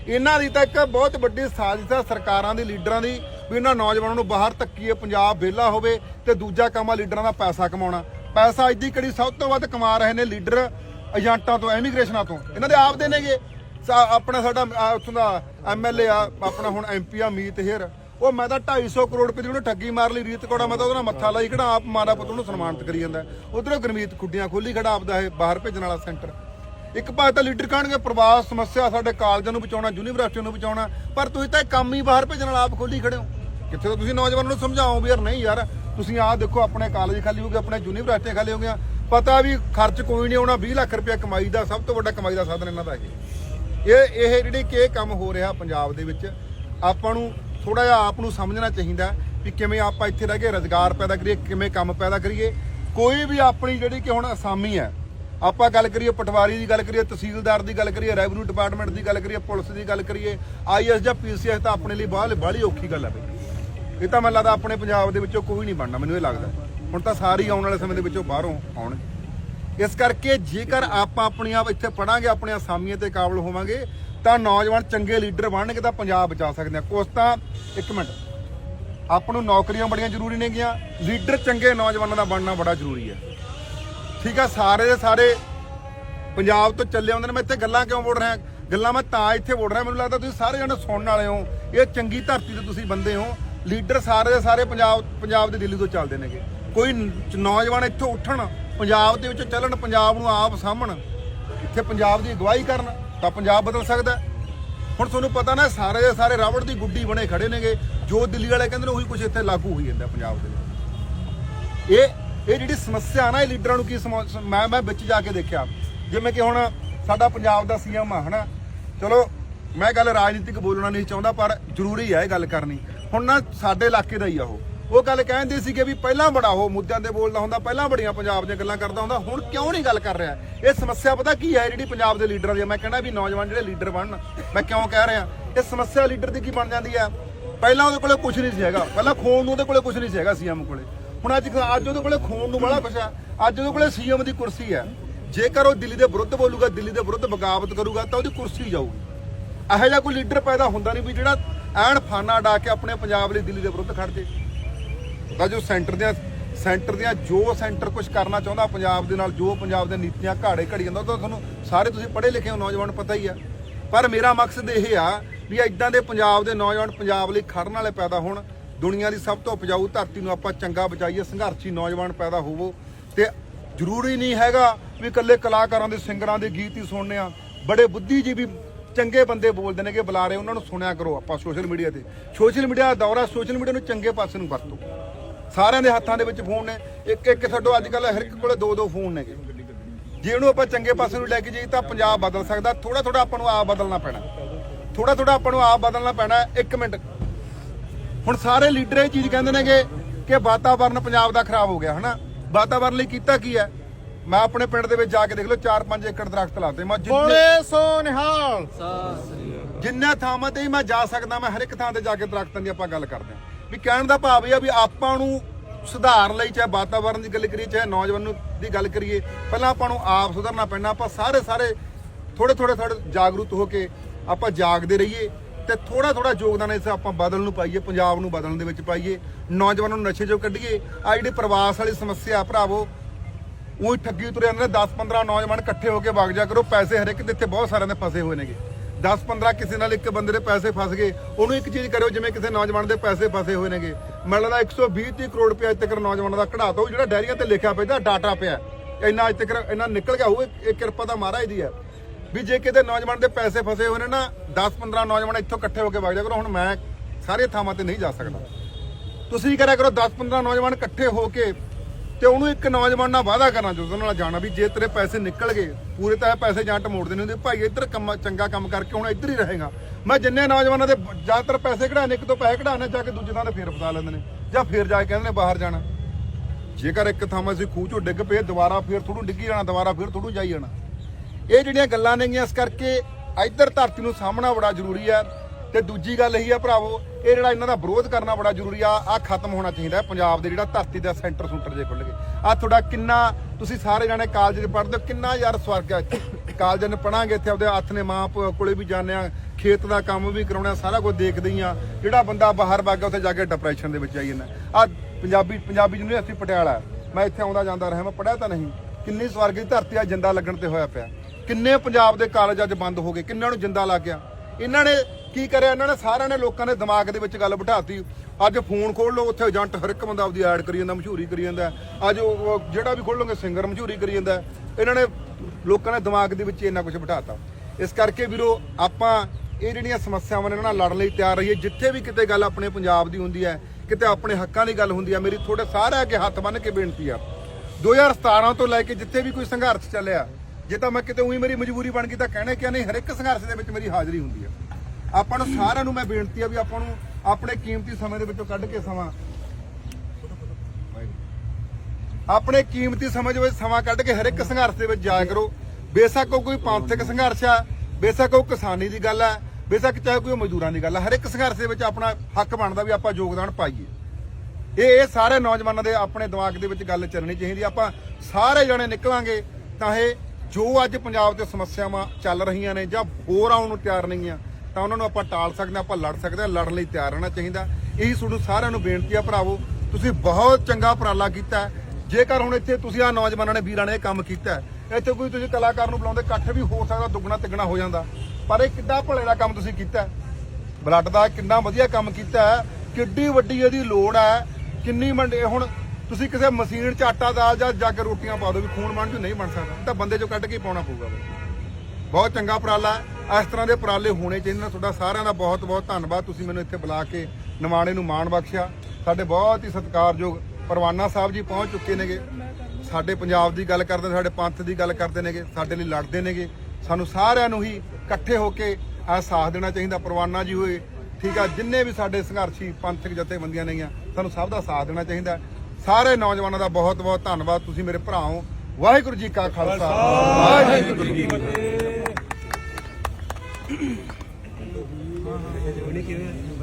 ਇਹਨਾਂ ਦੀ ਤਾਂ ਇੱਕ ਬਹੁਤ ਵੱਡੀ ਸਾਜ਼ਿਸ਼ ਹੈ ਸਰਕਾਰਾਂ ਦੀ, ਲੀਡਰਾਂ ਦੀ, ਵੀ ਇਹਨਾਂ ਨੌਜਵਾਨਾਂ ਨੂੰ ਬਾਹਰ ਧੱਕੀਏ, ਪੰਜਾਬ ਵਿਹਲਾ ਹੋਵੇ ਤੇ ਦੂਜਾ ਕੰਮ ਆ ਲੀਡਰਾਂ ਦਾ ਪੈਸਾ ਕਮਾਉਣਾ। ਪੈਸਾ ਅੱਜ ਦੀ ਕੜੀ ਸਭ ਤੋਂ ਵੱਧ ਕਮਾ ਰਹੇ ਨੇ ਲੀਡਰ ਏਜੰਟਾਂ ਤੋਂ ਐਮੀਗ੍ਰੇਸ਼ਨਾਂ ਤੋਂ। ਇਹਨਾਂ ਦੇ ਆਪ ਦੇ ਨੇਗੇ। ਆਪਣਾ ਸਾਡਾ ਉੱਥੋਂ ਦਾ ਐਮਐਲਏ ਆ, ਆਪਣਾ ਹੁਣ ਐਮਪੀ ਆ ਮੀਤ ਹੇਰ। ਉਹ ਮੈਂ ਤਾਂ 250 ਕਰੋੜ ਰੁਪਏ ਦੀ ਉਹਨੇ ਠੱਗੀ ਮਾਰ ਲਈ, ਰੀਤ ਕੋੜਾ, ਮੈਂ ਤਾਂ ਉਹਦੇ ਮੱਥਾ ਲਾਈ ਖੜਾ ਆਪ ਮਾਰਾ ਪੁੱਤ ਉਹਨੂੰ ਸਨਮਾਨਿਤ ਕਰੀ ਜਾਂਦਾ। ਉਧਰੋਂ ਗਰਮੀਤ ਖੁੱਡੀਆਂ ਖੋਲੀ ਖੜਾ ਆਪਦਾ ਇਹ ਬਾਹਰ ਭੇਜਣ ਵਾਲਾ ਸੈਂਟਰ। ਇੱਕ ਪਾਸੇ ਤਾਂ ਲੀਡਰ ਕਹਿਣਗੇ, ਪ੍ਰਵਾਸ ਸਮੱਸਿਆ ਸਾਡੇ ਕਾਲਜਾਂ ਨੂੰ ਬਚਾਉਣਾ, ਯੂਨੀਵਰਸਿਟੀਆਂ ਨੂੰ ਬਚਾਉਣਾ, ਪਰ ਤੁਸੀਂ ਤਾਂ ਇਹ ਕੰਮ ਹੀ ਬਾਹਰ ਭੇਜਣ ਵਾਲਾ ਆਪ ਖੋਲੀ ਖੜੇ ਹੋ। ਕਿੱਥੇ ਤਾਂ ਤੁਸੀਂ ਨੌਜਵਾਨਾਂ ਨੂੰ ਸਮਝਾਓ ਵੀ ਯਾਰ ਨਹੀਂ ਯਾਰ, ਤੁਸੀਂ ਆਹ ਦੇਖੋ, ਆਪਣੇ ਕਾਲਜ ਖਾਲੀ ਹੋ ਗਏ, ਆਪਣੇ ਯੂਨੀਵਰਸਿਟੀਆਂ ਖਾਲੀ ਹੋ ਗਈਆਂ। ਪਤਾ ਵੀ ਖਰਚ ਕੋਈ ਨਹੀਂ ਆਉਣਾ 20 ਲੱਖ ਰੁਪਏ ਕਮਾਈ ਦਾ ਸਭ ਤੋਂ ਵੱਡਾ ਕਮਾਈ ਦਾ ਸਾਧਨ ਇਹਨਾਂ ਦਾ ਇਹ। ਇਹ ਇਹ ਜਿਹੜੀ ਕਿ ਇਹ ਕੰਮ ਹੋ ਰਿਹਾ ਪੰਜਾਬ ਦੇ ਵਿੱਚ, ਆਪਾਂ ਨੂੰ ਥੋੜਾ ਜਿਹਾ ਆਪ ਨੂੰ ਸਮਝਣਾ ਚਾਹੀਦਾ ਵੀ ਕਿਵੇਂ ਆਪਾਂ ਇੱਥੇ ਰਹਿ ਕੇ ਰੋਜ਼ਗਾਰ ਪੈਦਾ ਕਰੀਏ, ਕਿਵੇਂ ਕੰਮ ਪੈਦਾ ਕਰੀਏ। ਕੋਈ ਵੀ ਆਪਣੀ ਜਿਹੜੀ ਕਿ ਹੁਣ ਅਸਾਮੀ ਹੈ, ਆਪਾਂ ਗੱਲ ਕਰੀਏ ਪਟਵਾਰੀ ਦੀ ਗੱਲ ਕਰੀਏ, ਤਹਿਸੀਲਦਾਰ ਦੀ ਗੱਲ ਕਰੀਏ, ਰੈਵਨਿਊ ਡਿਪਾਰਟਮੈਂਟ ਦੀ ਗੱਲ ਕਰੀਏ, ਪੁਲਿਸ ਦੀ ਗੱਲ ਕਰੀਏ ਆਈਐਸ ਜਾਂ ਪੀਸੀਐਸ ਤਾਂ ਆਪਣੇ ਲਈ ਬਾਹਲੀ ਬਾਹਲੀ ਔਖੀ ਗੱਲ ਹੈ ਬਈ। ਇਹ ਤਾਂ ਮੈਨੂੰ ਲੱਗਦਾ ਆਪਣੇ ਪੰਜਾਬ ਦੇ ਵਿੱਚੋਂ ਕੋਈ ਨਹੀਂ ਬਣਨਾ, ਮੈਨੂੰ ਇਹ ਲੱਗਦਾ। ਹੁਣ ਤਾਂ ਸਾਰੀ ਆਉਣ ਵਾਲੇ ਸਮੇਂ ਦੇ ਵਿੱਚੋਂ ਬਾਹਰੋਂ ਆਉਣਗੇ। ਇਸ ਕਰਕੇ ਜੇਕਰ ਆਪਾਂ ਆਪਣੀਆਂ ਇੱਥੇ ਪੜਾਂਗੇ, ਆਪਣੇ ਅਸਾਮੀਆਂ ਤੇ ਕਾਬਲ ਹੋਵਾਂਗੇ, ਤਾਂ ਨੌਜਵਾਨ ਚੰਗੇ ਲੀਡਰ ਬਣਨਗੇ ਤਾਂ ਪੰਜਾਬ ਬਚਾ ਸਕਦੇ ਆ। ਕੁਛ ਤਾਂ, ਇੱਕ ਮਿੰਟ। ਆਪਾਂ ਨੂੰ ਨੌਕਰੀਆਂ ਬੜੀਆਂ ਜ਼ਰੂਰੀ ਨੇਗੀਆਂ। ਲੀਡਰ ਚੰਗੇ ਨੌਜਵਾਨਾਂ ਦਾ ਬਣਨਾ ਬੜਾ ਜ਼ਰੂਰੀ ਹੈ। ਠੀਕ ਆ, ਸਾਰੇ ਦੇ ਸਾਰੇ ਪੰਜਾਬ ਤੋਂ ਚੱਲੇ ਆਉਂਦੇ ਨੇ। ਮੈਂ ਇੱਥੇ ਗੱਲਾਂ ਕਿਉਂ ਬੋਲ ਰਿਹਾ? ਗੱਲਾਂ ਮੈਂ ਤਾਂ ਇੱਥੇ ਬੋਲ ਰਿਹਾ, ਮੈਨੂੰ ਲੱਗਦਾ ਤੁਸੀਂ ਸਾਰੇ ਜਣੇ ਸੁਣਨ ਵਾਲੇ ਹੋ। ਇਹ ਚੰਗੀ ਧਰਤੀ ਤੇ ਤੁਸੀਂ ਬੰਦੇ ਹੋ। ਲੀਡਰ ਸਾਰੇ ਦੇ ਸਾਰੇ ਪੰਜਾਬ ਪੰਜਾਬ ਦੇ ਦਿੱਲੀ ਤੋਂ ਚੱਲਦੇ ਨੇਗੇ। ਕੋਈ ਨੌਜਵਾਨ ਇੱਥੋਂ ਉੱਠਣ ਪੰਜਾਬ ਦੇ ਵਿੱਚ ਚੱਲਣ, ਪੰਜਾਬ ਨੂੰ ਆਪ ਸਾਹਮਣ ਇੱਥੇ ਪੰਜਾਬ ਦੀ ਅਗਵਾਈ ਕਰਨ, ਤਾਂ ਪੰਜਾਬ ਬਦਲ ਸਕਦਾ ਹੁਣ ਤੁਹਾਨੂੰ ਪਤਾ ਨਾ, ਸਾਰੇ ਦੇ ਸਾਰੇ ਰਾਵੜ ਦੀ ਗੁੱਡੀ ਬਣੇ ਖੜੇ ਨੇਗੇ। ਜੋ ਦਿੱਲੀ ਵਾਲੇ ਕਹਿੰਦੇ ਨੇ, ਉਹੀ ਕੁਝ ਇੱਥੇ ਲਾਗੂ ਹੋਈ ਜਾਂਦਾ ਪੰਜਾਬ ਦੇ ਵਿੱਚ। ਇਹ ਇਹ ਜਿਹੜੀ ਸਮੱਸਿਆ ਨਾ, ਇਹ ਲੀਡਰਾਂ ਨੂੰ ਕੀ ਸਮਾ- ਮੈਂ ਮੈਂ ਵਿੱਚ ਜਾ ਕੇ ਦੇਖਿਆ। ਜਿਵੇਂ ਕਿ ਹੁਣ ਸਾਡਾ ਪੰਜਾਬ ਦਾ ਸੀਐਮ ਆ, ਹਨਾ? ਚਲੋ, ਮੈਂ ਗੱਲ ਰਾਜਨੀਤਿਕ ਬੋਲਣਾ ਨਹੀਂ ਚਾਹੁੰਦਾ, ਪਰ ਜ਼ਰੂਰੀ ਹੈ ਇਹ ਗੱਲ ਕਰਨੀ। ਹੁਣ ਨਾ ਸਾਡੇ ਇਲਾਕੇ ਦਾ ਹੀ ਆ ਉਹ। ਉਹ ਗੱਲ ਕਹਿੰਦੇ ਸੀਗੇ ਵੀ ਪਹਿਲਾਂ ਬੜਾ ਉਹ ਮੁੱਦਿਆਂ ਤੇ ਬੋਲਦਾ ਹੁੰਦਾ, ਪਹਿਲਾਂ ਬੜੀਆਂ ਪੰਜਾਬ ਦੀਆਂ ਗੱਲਾਂ ਕਰਦਾ ਹੁੰਦਾ, ਹੁਣ ਕਿਉਂ ਨਹੀਂ ਗੱਲ ਕਰ ਰਿਹਾ? ਇਹ ਸਮੱਸਿਆ ਪਤਾ ਕੀ ਹੈ ਜਿਹੜੀ ਪੰਜਾਬ ਦੇ ਲੀਡਰਾਂ ਦੀ ਮੈਂ ਕਹਿੰਦਾ ਵੀ ਨੌਜਵਾਨ ਜਿਹੜੇ ਲੀਡਰ ਬਣਨ, ਮੈਂ ਕਿਉਂ ਕਹਿ ਰਿਹਾ? ਇਹ ਸਮੱਸਿਆ ਲੀਡਰ ਦੀ ਕੀ ਬਣ ਜਾਂਦੀ ਹੈ? ਪਹਿਲਾਂ ਉਹਦੇ ਕੋਲੇ ਕੁਝ ਨਹੀਂ ਸੀ ਹੈਗਾ। ਪਹਿਲਾਂ ਖੋਣ ਨੂੰ ਉਹਦੇ ਕੋਲੇ ਕੁਝ ਨਹੀਂ ਸੀ ਹੈਗਾ ਸੀਐਮ ਕੋਲੇ। ਹੁਣ ਅੱਜ ਅੱਜ ਉਹਦੇ ਕੋਲੇ ਖੋਣ ਨੂੰ ਬੜਾ ਕੁਛ ਹੈ। ਅੱਜ ਉਹਦੇ ਕੋਲੇ ਸੀਐਮ ਦੀ ਕੁਰਸੀ ਹੈ। ਜੇਕਰ ਉਹ ਦਿੱਲੀ ਦੇ ਵਿਰੁੱਧ ਬੋਲੂਗਾ, ਦਿੱਲੀ ਦੇ ਵਿਰੁੱਧ ਬਗਾਵਤ ਕਰੂਗਾ, ਤਾਂ ਉਹਦੀ ਕੁਰਸੀ ਜਾਊਗੀ। ਇਹੋ ਜਿਹਾ ਕੋਈ ਲੀਡਰ ਪੈਦਾ ਹੁੰਦਾ ਨਹੀਂ ਵੀ ਜਿਹੜਾ ਐਨ ਫਾਨਾ ਡਾ ਕੇ ਆਪਣੇ ਪੰਜਾਬ ਲਈ ਦਿੱਲੀ ਦੇ ਵਿਰੁੱਧ ਖੜ ਜੇ। ਤਾਂ ਜੋ ਸੈਂਟਰ ਦੀਆਂ ਸੈਂਟਰ ਦੀਆਂ ਜੋ ਸੈਂਟਰ ਕੁਝ ਕਰਨਾ ਚਾਹੁੰਦਾ ਪੰਜਾਬ ਦੇ ਨਾਲ, ਜੋ ਪੰਜਾਬ ਦੇ ਨੀਤੀਆਂ ਘਾੜੇ ਘੜੀ ਜਾਂਦਾ, ਉਹ ਤਾਂ ਤੁਹਾਨੂੰ ਸਾਰੇ ਤੁਸੀਂ ਪੜ੍ਹੇ ਲਿਖੇ ਹੋ, ਨੌਜਵਾਨ ਪਤਾ ਹੀ ਆ। ਪਰ ਮੇਰਾ ਮਕਸਦ ਇਹ ਆ ਵੀ ਇਦਾਂ ਦੇ ਪੰਜਾਬ ਦੇ ਨੌਜਵਾਨ ਪੰਜਾਬ ਲਈ ਖੜਨ ਵਾਲੇ ਪੈਦਾ ਹੋਣ, ਦੁਨੀਆ ਦੀ ਸਭ ਤੋਂ ਉਪਜਾਊ ਧਰਤੀ ਨੂੰ ਆਪਾਂ ਚੰਗਾ ਬਚਾਈਏ, ਸੰਘਰਸ਼ੀ ਨੌਜਵਾਨ ਪੈਦਾ ਹੋਵੋ। ਤੇ ਜ਼ਰੂਰੀ ਨਹੀਂ ਹੈਗਾ ਵੀ ਇਕੱਲੇ ਕਲਾਕਾਰਾਂ ਦੇ, ਸਿੰਗਰਾਂ ਦੇ ਗੀਤ ਹੀ ਸੁਣਨੇ ਆ। ਬੜੇ ਬੁੱਧੀਜੀਵੀ ਚੰਗੇ ਬੰਦੇ ਬੋਲਦੇ ਨੇ ਨੇਗੇ, ਬੁਲਾਰੇ, ਉਹਨਾਂ ਨੂੰ ਸੁਣਿਆ ਕਰੋ ਆਪਾਂ ਸੋਸ਼ਲ ਮੀਡੀਆ ਤੇ। ਸੋਸ਼ਲ ਮੀਡੀਆ ਦਾ ਦੌਰਾ, ਸੋਸ਼ਲ ਮੀਡੀਆ ਨੂੰ ਚੰਗੇ ਪਾਸੇ ਨੂੰ ਵਰਤੋ। ਸਾਰਿਆਂ ਦੇ ਹੱਥਾਂ ਦੇ ਵਿੱਚ ਫੋਨ ਨੇ। ਇੱਕ ਇੱਕ ਛੱਡੋ ਅੱਜ ਕੱਲ ਹਰ ਇੱਕ ਕੋਲੇ ਦੋ ਦੋ ਫੋਨ ਨੇਗੇ ਜੇ ਉਹਨੂੰ ਆਪਾਂ ਚੰਗੇ ਪਾਸੇ ਨੂੰ ਲੈ ਕੇ ਜਾਈਏ ਤਾਂ ਪੰਜਾਬ ਬਦਲ ਸਕਦਾ। ਥੋੜਾ ਥੋੜਾ ਆਪਾਂ ਨੂੰ ਆਪ ਬਦਲਣਾ ਪੈਣਾ। ਥੋੜਾ ਥੋੜਾ ਆਪਾਂ ਨੂੰ ਆਪ ਬਦਲਣਾ ਪੈਣਾ। ਇੱਕ ਮਿੰਟ। ਹੁਣ ਸਾਰੇ ਲੀਡਰ ਇਹ ਚੀਜ਼ ਕਹਿੰਦੇ ਨੇਗੇ ਕਿ ਵਾਤਾਵਰਨ ਪੰਜਾਬ ਦਾ ਖਰਾਬ ਹੋ ਗਿਆ ਹਨਾ? ਵਾਤਾਵਰਨ ਲਈ ਕੀਤਾ ਕੀ ਹੈ? ਮੈਂ ਆਪਣੇ ਪਿੰਡ ਦੇ ਵਿੱਚ ਜਾ ਕੇ ਦੇਖ ਲਓ 4-5 ਏਕੜ ਦਰਖਤ ਲਾਤੇ। ਮੈਂ ਜਿੰਨੇ ਬੋਲੇ ਸੋ ਨਿਹਾਲ। ਜਿੰਨਾ ਥਾਵਾਂ ਤੇ ਹੀ ਮੈਂ ਜਾ ਸਕਦਾ ਮੈਂ ਹਰ ਇੱਕ ਥਾਂ ਤੇ ਜਾ ਕੇ ਦਰਖਤਾਂ ਦੀ ਆਪਾਂ ਗੱਲ ਕਰਦੇ ਹਾਂ। ਵੀ ਕਹਿਣ ਦਾ ਭਾਵ ਇਹ ਆ ਵੀ ਆਪਾਂ ਨੂੰ ਸੁਧਾਰਨ ਲਈ, ਚਾਹੇ ਵਾਤਾਵਰਣ ਦੀ ਗੱਲ ਕਰੀਏ, ਚਾਹੇ ਨੌਜਵਾਨ ਦੀ ਗੱਲ ਕਰੀਏ, ਪਹਿਲਾਂ ਆਪਾਂ ਨੂੰ ਆਪ ਸੁਧਰਨਾ ਪੈਣਾ, ਆਪਾਂ ਸਾਰੇ ਸਾਰੇ ਥੋੜੇ ਥੋੜੇ ਥੋੜੇ ਜਾਗਰੂਕ ਹੋ ਕੇ ਆਪਾਂ ਜਾਗਦੇ ਰਹੀਏ ਤੇ ਥੋੜਾ ਥੋੜਾ ਯੋਗਦਾਨ ਇਸ ਆਪਾਂ ਬਦਲ ਨੂੰ ਪਾਈਏ, ਪੰਜਾਬ ਨੂੰ ਬਦਲਣ ਦੇ ਵਿੱਚ ਪਾਈਏ, ਨੌਜਵਾਨਾਂ ਨੂੰ ਨਸ਼ੇ ਚੋਂ ਕੱਢੀਏ। ਆ ਜਿਹੜੀ ਪ੍ਰਵਾਸ ਵਾਲੀ ਸਮੱਸਿਆ ਭਰਾਵੋ, ਉਹੀ ਠੱਗੀ ਤੁਰੇ ਜਾਂਦੇ ਨੇ 10-15 ਨੌਜਵਾਨ ਇਕੱਠੇ ਹੋ ਕੇ ਵਗ ਜਾ ਕਰੋ, ਪੈਸੇ ਹਰ ਇੱਕ ਦੇ ਇੱਥੇ ਬਹੁਤ ਸਾਰਿਆਂ ਦੇ ਫਸੇ ਹੋਏ ਨੇਗੇ। 10-15 ਕਿਸੇ ਨਾਲ ਇੱਕ ਬੰਦੇ ਦੇ ਪੈਸੇ ਫਸ ਗਏ, ਉਹਨੂੰ ਇੱਕ ਚੀਜ਼ ਕਰਿਓ, ਜਿਵੇਂ ਕਿਸੇ ਨੌਜਵਾਨ ਦੇ ਪੈਸੇ ਫਸੇ ਹੋਏ ਨੇਗੇ। ਮੈਨੂੰ ਲੱਗਦਾ 120 30 ਕਰੋੜ ਰੁਪਏ ਅੱਜ ਤੱਕ ਨੌਜਵਾਨਾਂ ਦਾ ਕਢਾ ਦੋ ਜਿਹੜਾ ਡਾਇਰੀਆਂ ਤੇ ਲਿਖਿਆ ਪਿਆ ਡਾਟਾ ਪਿਆ। ਇੰਨਾ ਅੱਜ ਤੱਕ ਇੰਨਾ ਨਿਕਲ ਗਿਆ ਹੋਊ ਇਹ ਕਿਰਪਾ ਤਾਂ ਮਹਾਰਾਜ ਦੀ ਹੈ। ਵੀ ਜੇ ਕਿਤੇ ਨੌਜਵਾਨ ਦੇ ਪੈਸੇ ਫਸੇ ਹੋਏ ਨੇ ਨਾ 10-15 ਨੌਜਵਾਨ ਇੱਥੋਂ ਇਕੱਠੇ ਹੋ ਕੇ ਵਗ ਜਾ ਕਰੋ, ਹੁਣ ਮੈਂ ਸਾਰੇ ਥਾਵਾਂ ਤੇ ਨਹੀਂ ਜਾ ਸਕਦਾ। ਤੁਸੀਂ ਕਰਿਆ ਕਰੋ 10-15 ਨੌਜਵਾਨ ਇਕੱਠੇ ਹੋ ਕੇ ਤੇ ਉਹਨੂੰ ਇੱਕ ਨੌਜਵਾਨ ਨਾਲ ਵਾਅਦਾ ਕਰਨਾ ਜੋ ਉਹਦੇ ਨਾਲ ਜਾਣਾ ਵੀ ਜੇ ਤੇਰੇ ਪੈਸੇ ਨਿਕਲ ਗਏ, ਪੂਰੇ ਤਾਂ ਪੈਸੇ ਜੰਟ ਮੋੜਦੇ ਨਹੀਂ ਹੁੰਦੇ, ਭਾਈ ਇੱਧਰ ਕੰਮ, ਚੰਗਾ ਕੰਮ ਕਰਕੇ ਹੁਣ ਇੱਧਰ ਹੀ ਰਹੇਗਾ। ਮੈਂ ਜਿੰਨੇ ਨੌਜਵਾਨਾਂ ਦੇ ਜ਼ਿਆਦਾਤਰ ਪੈਸੇ ਕਢਾਣੇ ਇੱਕ ਤੋਂ ਪੈਸੇ ਕਢਾਣੇ ਜਾ ਕੇ ਦੂਜੇ ਥਾਂ ਤੇ ਫੇਰ ਫਸਾ ਲੈਂਦੇ ਨੇ, ਜਾਂ ਫੇਰ ਜਾ ਕੇ ਕਹਿੰਦੇ ਨੇ ਬਾਹਰ ਜਾਣਾ। ਜੇਕਰ ਇੱਕ ਥਾਂ ਅਸੀਂ ਖੂਹ ਚੋਂ ਡਿੱਗ ਪਏ, ਦੁਬਾਰਾ ਫੇਰ ਥੋੜੂ ਡਿੱਗੀ ਜਾਣਾ ਦੁਬਾਰਾ ਫੇਰ ਥੋੜੂ ਜਾਈ ਜਾਣਾ। ਇਹ ਜਿਹੜੀਆਂ ਗੱਲਾਂ ਨੇਗੀਆਂ, ਇਸ ਕਰਕੇ ਇੱਧਰ ਧਰਤੀ ਨੂੰ ਸਾਹਮਣਾ ਬੜਾ ਜ਼ਰੂਰੀ ਹੈ। ਤੇ ਦੂਜੀ ਗੱਲ ਇਹੀ ਆ ਭਰਾਵੋ, ਇਹ ਜਿਹੜਾ ਇਹਨਾਂ ਦਾ ਵਿਰੋਧ ਕਰਨਾ ਬੜਾ ਜ਼ਰੂਰੀ ਆ ਆ ਖਤਮ ਹੋਣਾ ਚਾਹੀਦਾ ਪੰਜਾਬ ਦੇ ਜਿਹੜਾ ਧਰਤੀ ਦਾ ਸੈਂਟਰ ਸੁੰਟਰ ਜੇ ਖੁੱਲ ਗਏ। ਆ ਤੁਹਾਡਾ ਕਿੰਨਾ, ਤੁਸੀਂ ਸਾਰੇ ਜਾਣੇ ਕਾਲਜ 'ਚ ਪੜ੍ਹਦੇ ਹੋ, ਕਿੰਨਾ ਯਾਰ ਸਵਰਗ ਆ ਕਾਲਜਾਂ ਕਾਲਜ ਨੇ ਪੜਾਂਗੇ ਇੱਥੇ ਆਪਦੇ ਹੱਥ ਨੇ, ਮਾਂ ਪਿਓ ਕੋਲੇ ਵੀ ਜਾਂਦੇ ਆ, ਖੇਤ ਦਾ ਕੰਮ ਵੀ ਕਰਾਉਣਾ ਸਾਰਾ ਕੁਝ ਦੇਖਦੇ ਹੀ ਆ। ਜਿਹੜਾ ਬੰਦਾ ਬਾਹਰ ਵਗ ਉੱਥੇ ਜਾ ਕੇ ਡਿਪਰੈਸ਼ਨ ਦੇ ਵਿੱਚ ਆਈ ਜਾਂਦਾ। ਆ ਪੰਜਾਬੀ ਪੰਜਾਬੀ ਯੂਨੀਵਰਸਿਟੀ ਪਟਿਆਲਾ ਮੈਂ ਇੱਥੇ ਆਉਂਦਾ ਜਾਂਦਾ ਰਿਹਾ, ਮੈਂ ਪੜਿਆ ਤਾਂ ਨਹੀਂ। ਕਿੰਨੀ ਸਵਰਗ ਦੀ ਧਰਤੀ ਆ, ਜਿੰਦਾ ਲੱਗਣ ਤੇ ਹੋਇਆ ਪਿਆ। ਕਿੰਨੇ ਪੰਜਾਬ ਦੇ ਕਾਲਜ ਅੱਜ ਬੰਦ ਹੋ ਗਏ ਕਿੰਨਾਂ ਨੂੰ ਜਿੰਦਾ ਲੱਗ ਗਿਆ? ਇਹਨਾਂ ਨੇ ਕੀ ਕਰਿਆ? ਇਹਨਾਂ ਨੇ ਸਾਰਿਆਂ ਨੇ ਲੋਕਾਂ ਦੇ ਦਿਮਾਗ ਦੇ ਵਿੱਚ ਗੱਲ ਬਿਠਾਤੀ। ਅੱਜ ਫੋਨ ਖੋਲ ਲਓ, ਉੱਥੇ ਏਜੰਟ ਹਰ ਇੱਕ ਬੰਦਾ ਆਪਦੀ ਐਡ ਕਰੀ ਜਾਂਦਾ, ਮਸ਼ਹੂਰੀ ਕਰੀ ਜਾਂਦਾ। ਅੱਜ ਉਹ- ਜਿਹੜਾ ਵੀ ਖੋਲੋਗੇ ਸਿੰਗਰ ਮਸ਼ਹੂਰੀ ਕਰੀ ਜਾਂਦਾ। ਇਹਨਾਂ ਨੇ ਲੋਕਾਂ ਨੇ ਦਿਮਾਗ ਦੇ ਵਿੱਚ ਇੰਨਾ ਕੁਝ ਬਿਠਾਤਾ। ਇਸ ਕਰਕੇ ਵੀਰੋ, ਆਪਾਂ ਇਹ ਜਿਹੜੀਆਂ ਸਮੱਸਿਆਵਾਂ ਨੇ ਇਹਨਾਂ ਨਾਲ ਲੜਨ ਲਈ ਤਿਆਰ ਰਹੀਏ। ਜਿੱਥੇ ਵੀ ਕਿਤੇ ਗੱਲ ਆਪਣੇ ਪੰਜਾਬ ਦੀ ਹੁੰਦੀ ਹੈ, ਕਿਤੇ ਆਪਣੇ ਹੱਕਾਂ ਦੀ ਗੱਲ ਹੁੰਦੀ ਹੈ, ਮੇਰੀ ਥੋੜੇ ਸਾਰਿਆਂ ਅੱਗੇ ਹੱਥ ਬੰਨ੍ਹ ਕੇ ਬੇਨਤੀ ਆ। 2017 ਤੋਂ ਲੈ ਕੇ ਜਿੱਥੇ ਵੀ ਕੋਈ ਸੰਘਰਸ਼ ਚੱਲਿਆ ਜੇ ਤਾਂ ਮੈਂ ਕਿਤੇ ਉਹੀ ਮੇਰੀ ਮਜਬੂਰੀ ਬਣ ਗਈ ਤਾਂ ਕਹਿਣਾ ਕਿ ਨਹੀਂ ਹਰ ਇੱਕ ਸੰਘਰਸ਼ ਦੇ ਵਿੱਚ ਮੇਰੀ ਹਾਜ਼ਰੀ ਹੁੰਦੀ ਹੈ ਆਪਾਂ ਨੂੰ ਸਾਰਿਆਂ ਨੂੰ ਮੈਂ ਬੇਨਤੀ ਆ ਵੀ ਆਪਾਂ ਨੂੰ ਆਪਣੇ ਕੀਮਤੀ ਸਮੇਂ ਦੇ ਵਿੱਚੋਂ ਕੱਢ ਕੇ ਸਮਾਂ ਆਪਣੇ ਕੀਮਤੀ ਸਮੇਂ ਦੇ ਵਿੱਚ ਸਮਾਂ ਕੱਢ ਕੇ ਹਰ ਇੱਕ ਸੰਘਰਸ਼ ਦੇ ਵਿੱਚ ਜਾਇਆ ਕਰੋ। ਬੇਸ਼ੱਕ ਉਹ ਕੋਈ ਪੰਥਕ ਸੰਘਰਸ਼ ਆ, ਬੇਸ਼ੱਕ ਉਹ ਕਿਸਾਨੀ ਦੀ ਗੱਲ ਆ, ਬੇਸ਼ੱਕ ਚਾਹੇ ਕੋਈ ਮਜ਼ਦੂਰਾਂ ਦੀ ਗੱਲ ਆ। ਹਰ ਇੱਕ ਸੰਘਰਸ਼ ਦੇ ਵਿੱਚ ਆਪਣਾ ਹੱਕ ਬਣਦਾ ਵੀ ਆਪਾਂ ਯੋਗਦਾਨ ਪਾਈਏ। ਇਹ ਇਹ ਸਾਰੇ ਨੌਜਵਾਨਾਂ ਦੇ ਆਪਣੇ ਦਿਮਾਗ ਦੇ ਵਿੱਚ ਗੱਲ ਚੱਲਣੀ ਚਾਹੀਦੀ ਆਪਾਂ ਸਾਰੇ ਜਣੇ ਨਿਕਲਾਂਗੇ ਤਾਂ ਇਹ ਜੋ ਅੱਜ ਪੰਜਾਬ ਤੇ ਸਮੱਸਿਆਵਾਂ ਚੱਲ ਰਹੀਆਂ ਨੇ ਜਾਂ ਹੋਰ ਆਉਣ ਨੂੰ ਤਿਆਰ ਨਹੀਂ ਆ, ਤਾਂ ਉਹਨਾਂ ਨੂੰ ਆਪਾਂ ਟਾਲ ਸਕਦੇ ਹਾਂ, ਆਪਾਂ ਲੜ ਸਕਦੇ ਹਾਂ, ਲੜਨ ਲਈ ਤਿਆਰ ਰਹਿਣਾ ਚਾਹੀਦਾ। ਇਹੀ ਤੁਹਾਨੂੰ ਸਾਰਿਆਂ ਨੂੰ ਬੇਨਤੀ ਆ ਭਰਾਵੋ, ਤੁਸੀਂ ਬਹੁਤ ਚੰਗਾ ਉਪਰਾਲਾ ਕੀਤਾ ਜੇਕਰ ਹੁਣ ਇੱਥੇ ਤੁਸੀਂ ਆ ਨੌਜਵਾਨਾਂ ਨੇ, ਵੀਰਾਂ ਨੇ ਇਹ ਕੰਮ ਕੀਤਾ ਇੱਥੇ ਕੋਈ ਤੁਸੀਂ ਕਲਾਕਾਰ ਨੂੰ ਬੁਲਾਉਂਦੇ, ਇਕੱਠ ਵੀ ਹੋ ਸਕਦਾ, ਦੁੱਗਣਾ ਤਿੱਗਣਾ ਹੋ ਜਾਂਦਾ। ਪਰ ਇਹ ਕਿੱਡਾ ਭਲੇ ਦਾ ਕੰਮ ਤੁਸੀਂ ਕੀਤਾ ਬਲੱਡ ਦਾ ਕਿੰਨਾ ਵਧੀਆ ਕੰਮ ਕੀਤਾ ਕਿੱਡੀ ਵੱਡੀ ਇਹਦੀ ਲੋੜ ਹੈ, ਕਿੰਨੀ ਮੰਡੇ ਹੁਣ ਤੁਸੀਂ ਕਿਸੇ ਮਸ਼ੀਨ 'ਚ ਆਟਾ ਦਾਲ ਜਾਂ ਜੱਗ ਰੋਟੀਆਂ ਪਾ ਦਿਓ ਵੀ ਖੂਨ ਬਣ ਜੂ ਨਹੀਂ ਬਣ ਸਕਦਾ। ਤਾਂ ਬੰਦੇ 'ਚੋਂ ਕੱਢ ਕੇ ਹੀ ਪਾਉਣਾ ਪਊਗਾ ਬਹੁਤ ਚੰਗਾ ਉਪਰਾਲਾ ਇਸ ਤਰ੍ਹਾਂ ਦੇ ਉਪਰਾਲੇ ਹੋਣੇ ਚਾਹੀਦੇ ਨੇ। ਤੁਹਾਡਾ ਸਾਰਿਆਂ ਦਾ ਬਹੁਤ ਬਹੁਤ ਧੰਨਵਾਦ। ਤੁਸੀਂ ਮੈਨੂੰ ਇੱਥੇ ਬੁਲਾ ਕੇ ਨਿਮਾਣੇ ਨੂੰ ਮਾਣ ਬਖਸ਼ਿਆ। ਸਾਡੇ ਬਹੁਤ ਹੀ ਸਤਿਕਾਰਯੋਗ ਪਰਵਾਨਾ ਸਾਹਿਬ ਜੀ ਪਹੁੰਚ ਚੁੱਕੇ ਨੇਗੇ। ਸਾਡੇ ਪੰਜਾਬ ਦੀ ਗੱਲ ਕਰਦੇ, ਸਾਡੇ ਪੰਥ ਦੀ ਗੱਲ ਕਰਦੇ ਨੇਗੇ। ਸਾਡੇ ਲਈ ਲੜਦੇ ਨੇਗੇ। ਸਾਨੂੰ ਸਾਰਿਆਂ ਨੂੰ ਹੀ ਇਕੱਠੇ ਹੋ ਕੇ ਆ ਸਾਥ ਦੇਣਾ ਚਾਹੀਦਾ। ਪਰਵਾਨਾ ਜੀ ਹੋਏ, ਠੀਕ ਆ, ਜਿੰਨੇ ਵੀ ਸਾਡੇ ਸੰਘਰਸ਼ੀ ਪੰਥਕ ਜਥੇਬੰਦੀਆਂ ਨੇਗੀਆਂ, ਸਾਨੂੰ ਸਭ ਦਾ ਸਾਥ ਦੇਣਾ ਚਾਹੀਦਾ। ਸਾਰੇ ਨੌਜਵਾਨਾਂ ਦਾ ਬਹੁਤ ਬਹੁਤ ਧੰਨਵਾਦ। ਤੁਸੀਂ ਮੇਰੇ ਭਰਾ ਹੋ ਵਾਹਿਗੁਰੂ ਜੀ ਕਾ ਖਾਲਸਾ ਵਾਹਿਗੁਰੂ ਜੀ ਕੀ ਫਤਿਹ।